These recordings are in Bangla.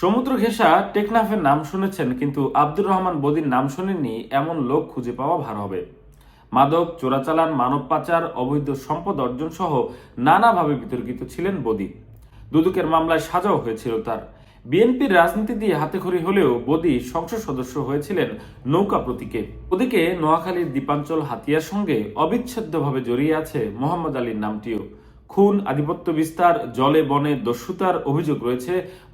সমুদ্র ঘেঁষা টেকনাফের নাম শুনেছেন, কিন্তু আব্দুর রহমান বদির নাম শোনেননি, এমন লোক খুঁজে পাওয়া ভার হবে। মাদক, চোরাচালান, মানব পাচার, অবৈধ সম্পদ অর্জন সহ নানাভাবে বিতর্কিত ছিলেন বদি। দুদকের মামলায় সাজাও হয়েছিল তার। বিএনপির রাজনীতি দিয়ে হাতেখড়ি হলেও বদি সংসদ সদস্য হয়েছিলেন নৌকা প্রতীকে। ওদিকে নোয়াখালীর দ্বীপাঞ্চল হাতিয়ার সঙ্গে অবিচ্ছেদ্যভাবে জড়িয়ে আছে মোহাম্মদ আলীর নামটিও। খুন, আধিপত্য বিস্তার, জলে বনে দস্যুতার অভিযোগ রয়েছে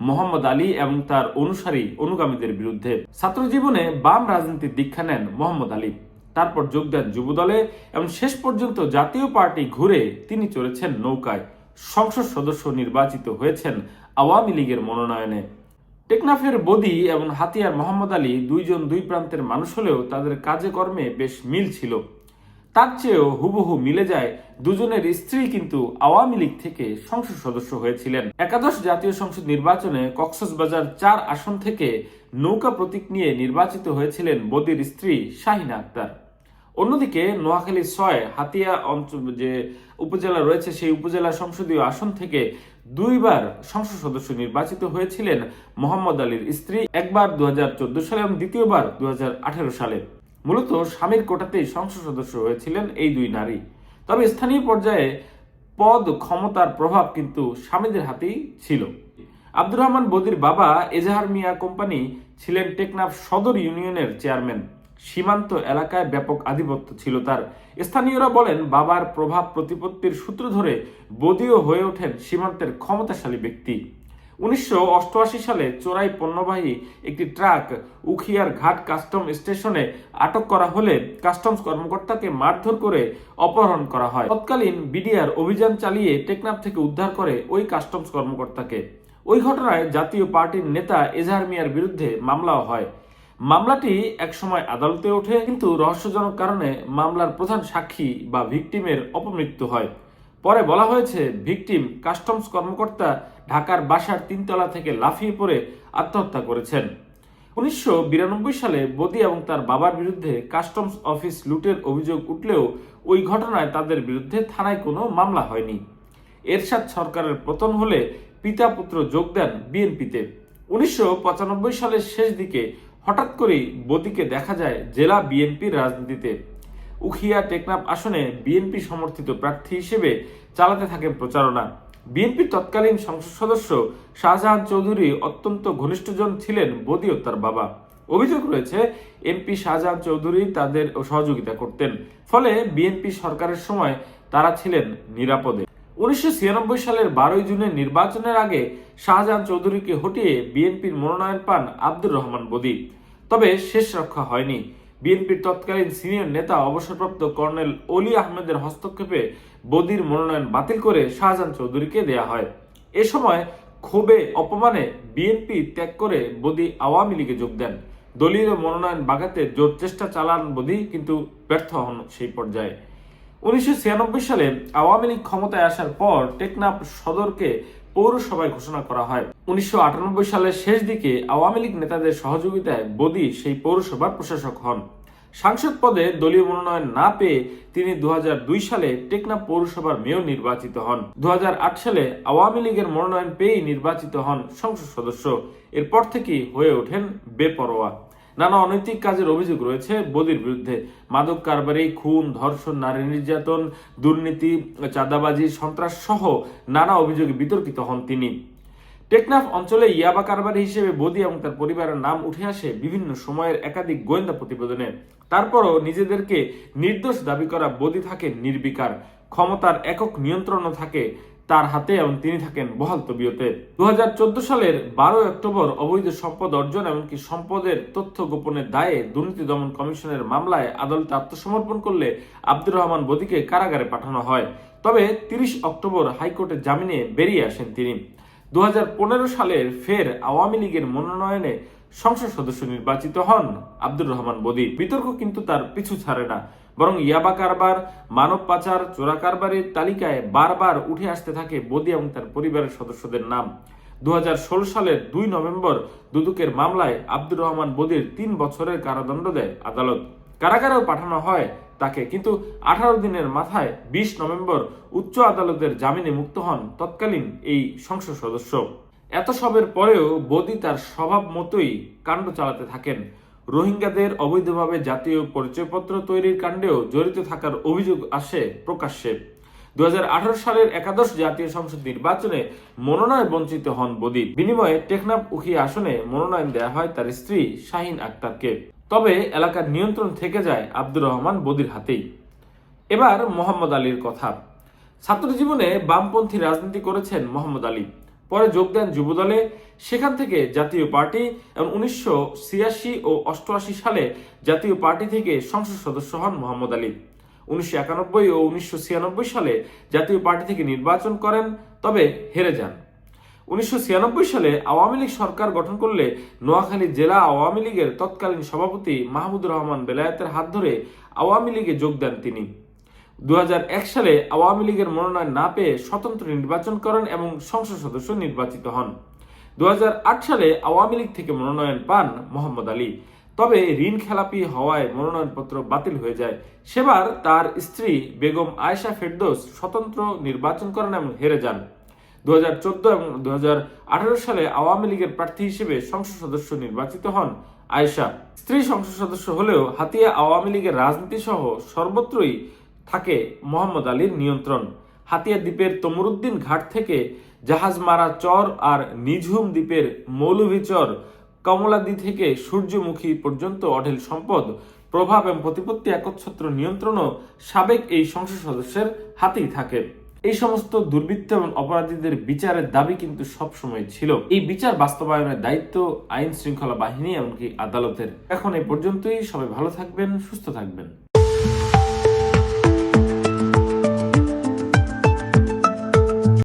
মোহাম্মদ আলী এবং তার অনুসারী অনুগামীদের বিরুদ্ধে। ছাত্র জীবনে বাম রাজনীতির দীক্ষা নেন মোহাম্মদ আলী। তারপর যোগ দেন যুবদলে এবং শেষ পর্যন্ত জাতীয় পার্টি ঘুরে তিনি চড়েছেন নৌকায়। সংসদ সদস্য নির্বাচিত হয়েছেন আওয়ামী লীগের মনোনয়নে। টেকনাফের বদি এবং হাতিয়ার মোহাম্মদ আলী দুইজন দুই প্রান্তের মানুষ হলেও তাদের কাজে কর্মে বেশ মিল ছিল। তার চেয়েও হুবহু মিলে যায় দুজনের স্ত্রী কিন্তু আওয়ামী লীগ থেকে সংসদ সদস্য হয়েছিলেন। একাদশ জাতীয় সংসদ নির্বাচনে কক্সবাজার চার আসন থেকে নৌকা প্রতীক নিয়ে নির্বাচিত হয়েছিলেন বদির স্ত্রী শাহিনা আক্তার। অন্যদিকে নোয়াখালী ছয় হাতিয়া অঞ্চল যে উপজেলা রয়েছে সেই উপজেলা সংসদীয় আসন থেকে দুইবার সংসদ সদস্য নির্বাচিত হয়েছিলেন মোহাম্মদ আলীর স্ত্রী, একবার দু হাজার চোদ্দ সালে এবং দ্বিতীয়বার দু হাজার আঠারো সালে। মূলত স্বামীর কোটাতেই সংসদ সদস্য হয়েছিলেন এই দুই নারী। তবে স্থানীয় পর্যায়ে পদ ক্ষমতার প্রভাব কিন্তু স্বামীদের হাতেই ছিল। আব্দুর রহমান বদির বাবা এজাহার মিয়া কোম্পানি ছিলেন টেকনাফ সদর ইউনিয়নের চেয়ারম্যান। সীমান্ত এলাকায় ব্যাপক আধিপত্য ছিল তার। স্থানীয়রা বলেন, বাবার প্রভাব প্রতিপত্তির সূত্র ধরে বদিও হয়ে ওঠেন সীমান্তের ক্ষমতাশালী ব্যক্তি। উনিশশো অষ্টআশি সালে চোরাই পণ্যবাহী একটি ট্রাক উখিয়ার ঘাট কাস্টম স্টেশনে আটক করা হলে কাস্টমস কর্মকর্তাকে মারধর করে অপহরণ করা হয়। তৎকালীন বিডিআর অভিযান চালিয়ে টেকনাফ থেকে উদ্ধার করে ওই কাস্টমস কর্মকর্তাকে। ওই ঘটনায় জাতীয় পার্টির নেতা এজাহার মিয়ার বিরুদ্ধে মামলাও হয়। মামলাটি একসময় আদালতে ওঠে, কিন্তু রহস্যজনক কারণে মামলার প্রধান সাক্ষী বা ভিকটিমের অপমৃত্যু হয়। পরে বলা হয়েছে, ভিকটিম কাস্টমস কর্মকর্তা ঢাকার বাসার তিনতলা থেকে লাফিয়ে পড়ে আত্মহত্যা করেছেন। উনিশশো বিরানব্বই সালে বদি এবং তার বাবার বিরুদ্ধে কাস্টমস অফিস লুটের অভিযোগ উঠলেও ওই ঘটনায় তাদের বিরুদ্ধে থানায় কোনো মামলা হয়নি। এরশাদ সরকারের পতন হলে পিতা পুত্র যোগ দেন বিএনপিতে। উনিশশো পঁচানব্বই সালের শেষ দিকে হঠাৎ করেই বদিকে দেখা যায় জেলা বিএনপির রাজনীতিতে। উখিয়া টেকনাফ আসনে বিএনপি সমর্থিত প্রার্থী হিসেবে চালাতে থাকেন প্রচারণা। বিএনপির তৎকালীন সংসদ সদস্য শাহজাহান চৌধুরী অত্যন্ত ঘনিষ্ঠজন ছিলেন বদি ও তার বাবা। অভিযোগ রয়েছে, এমপি শাহজাহান চৌধুরী তাদের সহযোগিতা করতেন। ফলে বিএনপি সরকারের সময় তারা ছিলেন নিরাপদে। উনিশশো ছিয়ানব্বই সালের বারোই জুনের নির্বাচনের আগে শাহজাহান চৌধুরীকে হটিয়ে বিএনপির মনোনয়ন পান আব্দুর রহমান বদি। তবে শেষ রক্ষা হয়নি। বিএনপির তৎকালীন সিনিয়র নেতা, অবসরপ্রাপ্ত কর্নেল অলি আহমেদের হস্তক্ষেপে বদির মনোনয়ন বাতিল করে শাহজাহান চৌধুরীকে দেয়া হয়। এ সময় ক্ষোভে অপমানে বিএনপি ত্যাগ করে বদি আওয়ামী লীগে যোগ দেন। দলীয় মনোনয়ন বাগাতে জোর চেষ্টা চালান বদি, কিন্তু ব্যর্থ হন সেই পর্যায়ে। উনিশশো ছিয়ানব্বই সালে আওয়ামী লীগ ক্ষমতায় আসার পর টেকনাফ সদরকে পৌরসভায় ঘোষণা করা হয়। উনিশশো আটানব্বই সালের শেষ দিকে আওয়ামী লীগ নেতাদের সহযোগিতায় বদি সেই পৌরসভার প্রশাসক হন। সাংসদ পদে দলীয় মনোনয়ন না পেয়ে তিনি দু হাজার দুই সালে টেকনাফ পৌরসভার মেয়র নির্বাচিত হন। দুহাজার আট সালে আওয়ামী লীগের মনোনয়ন পেয়েই নির্বাচিত হন সংসদ সদস্য। এরপর থেকেই হয়ে ওঠেন বেপরোয়া। নানা অনৈতিক কাজের অভিযোগ রয়েছে বদির বিরুদ্ধে। মাদক কারবারি, খুন, ধর্ষণ, নারী নির্যাতন, দুর্নীতি, চাঁদাবাজি সন্ত্রাস সহ নানা অভিযোগে বিতর্কিত হন তিনি। টেকনাফ অঞ্চলে ইয়াবা কারবারি হিসেবে বদি এবং তার পরিবারের নাম উঠে আসে বিভিন্ন সময়ের একাধিক গোয়েন্দা প্রতিবেদনে। তারপরও নিজেদেরকে নির্দোষ দাবি করা বদি থাকে নির্বিকার। ক্ষমতার একক নিয়ন্ত্রণও থাকে তার হাতে এবং তিনি থাকেন বহাল তবিয়তে। দুই হাজার চোদ্দ সালের বারো অক্টোবর অবৈধ সম্পদ অর্জন এমনকি সম্পদের তথ্য গোপনের দায়ে দুর্নীতি দমন কমিশনের মামলায় আদালতে আত্মসমর্পণ করলে আব্দুর রহমান বদিকে কারাগারে পাঠানো হয়। তবে তিরিশ অক্টোবর হাইকোর্টের জামিনে বেরিয়ে আসেন তিনি। দু হাজার পনেরো সালের ফের আওয়ামী লীগের মনোনয়নে সংসদ সদস্য নির্বাচিত হন আব্দুর রহমান বদি বিতর্ক কিন্তু তার পিছু ছাড়ে না, বরং ইয়াবা কারবার, মানব পাচার, চোরা কারবারের তালিকায় বারবার উঠে আসতে থাকে বদি এবং তার পরিবারের সদস্যদের নাম। দু হাজার ষোলো সালের দুই নভেম্বর দুদুকের মামলায় আব্দুর রহমান বদির তিন বছরের কারাদণ্ড দেয় আদালত। কারাগারেও পাঠানো হয় তাকে, কিন্তু আঠারো দিনের মাথায় বিশ নভেম্বর উচ্চ আদালতের জামিনে মুক্ত হন তৎকালীন এই সংসদ সদস্য। এত সবের পরেও বদি তার স্বভাব মতোই কাণ্ড চালাতে থাকেন। রোহিঙ্গাদের অবৈধভাবে জাতীয় পরিচয়পত্র তৈরির কাণ্ডেও জড়িত থাকার অভিযোগ আসে প্রকাশ্যে। দু হাজার আঠারো সালের একাদশ জাতীয় সংসদ নির্বাচনে মনোনয়ন বঞ্চিত হন বদি। বিনিময়ে টেকনাফ উখি আসনে মনোনয়ন দেওয়া হয় তার স্ত্রী শাহিন আক্তারকে। তবে এলাকার নিয়ন্ত্রণ থেকে যায় আব্দুর রহমান বদির হাতেই। এবার মোহাম্মদ আলীর কথা। ছাত্র জীবনে বামপন্থী রাজনীতি করেছেন মোহাম্মদ আলী। পরে যোগ দেন যুবদলে। সেখান থেকে জাতীয় পার্টি এবং উনিশশো ছিয়াশি ও অষ্টআশি সালে জাতীয় পার্টি থেকে সংসদ সদস্য হন মোহাম্মদ আলী। উনিশশো একানব্বই ও উনিশশো ছিয়ানব্বই সালে জাতীয় পার্টি থেকে নির্বাচন করেন, তবে হেরে যান। উনিশশো ছিয়ানব্বই সালে আওয়ামী লীগ সরকার গঠন করলে নোয়াখালী জেলা আওয়ামী লীগের তৎকালীন সভাপতি মাহমুদুর রহমান বেলায়েতের হাত ধরে আওয়ামী লীগে যোগ দেন তিনি। দু হাজার এক সালে আওয়ামী লীগের মনোনয়ন না পেয়ে স্বতন্ত্র নির্বাচন করেন এবং সংসদ সদস্য নির্বাচিত হন। দু হাজার আট সালে আওয়ামী লীগ থেকে মনোনয়ন পান মোহাম্মদ আলী। তবে ঋণ খেলাপি হওয়ায় মনোনয়নপত্র বাতিল হয়ে যায়। সেবার তার স্ত্রী বেগম আয়েশা ফেরদোস স্বতন্ত্র নির্বাচন করেন এবং হেরে যান। দু হাজার চোদ্দ এবং দু হাজার আঠারো সালে আওয়ামী লীগের প্রার্থী হিসেবে সংসদ সদস্য নির্বাচিত হন আয়েশা। স্ত্রী সংসদ সদস্য হলেও হাতিয়া আওয়ামী লীগের রাজনীতি সহ সর্বত্রই থাকে মোহাম্মদ আলীর নিয়ন্ত্রণ। হাতিয়া দ্বীপের তমরুদ্দিন ঘাট থেকে জাহাজ মারা চর আর নিঝুম দ্বীপের মৌলভী চর কমলাদি থেকে সূর্যমুখী পর্যন্ত অঢেল সম্পদ, প্রভাব এবং প্রতিপত্তি একচ্ছত্র নিয়ন্ত্রণও সাবেক এই সংসদ সদস্যের হাতেই থাকে। এই সমস্ত দুর্বৃত্ত এবং অপরাধীদের বিচারের দাবি কিন্তু সবসময় ছিল। এই বিচার বাস্তবায়নের দায়িত্ব আইন শৃঙ্খলা বাহিনী, এমনকি আদালতের। এখন এই পর্যন্তই। সবাই ভালো থাকবেন, সুস্থ থাকবেন।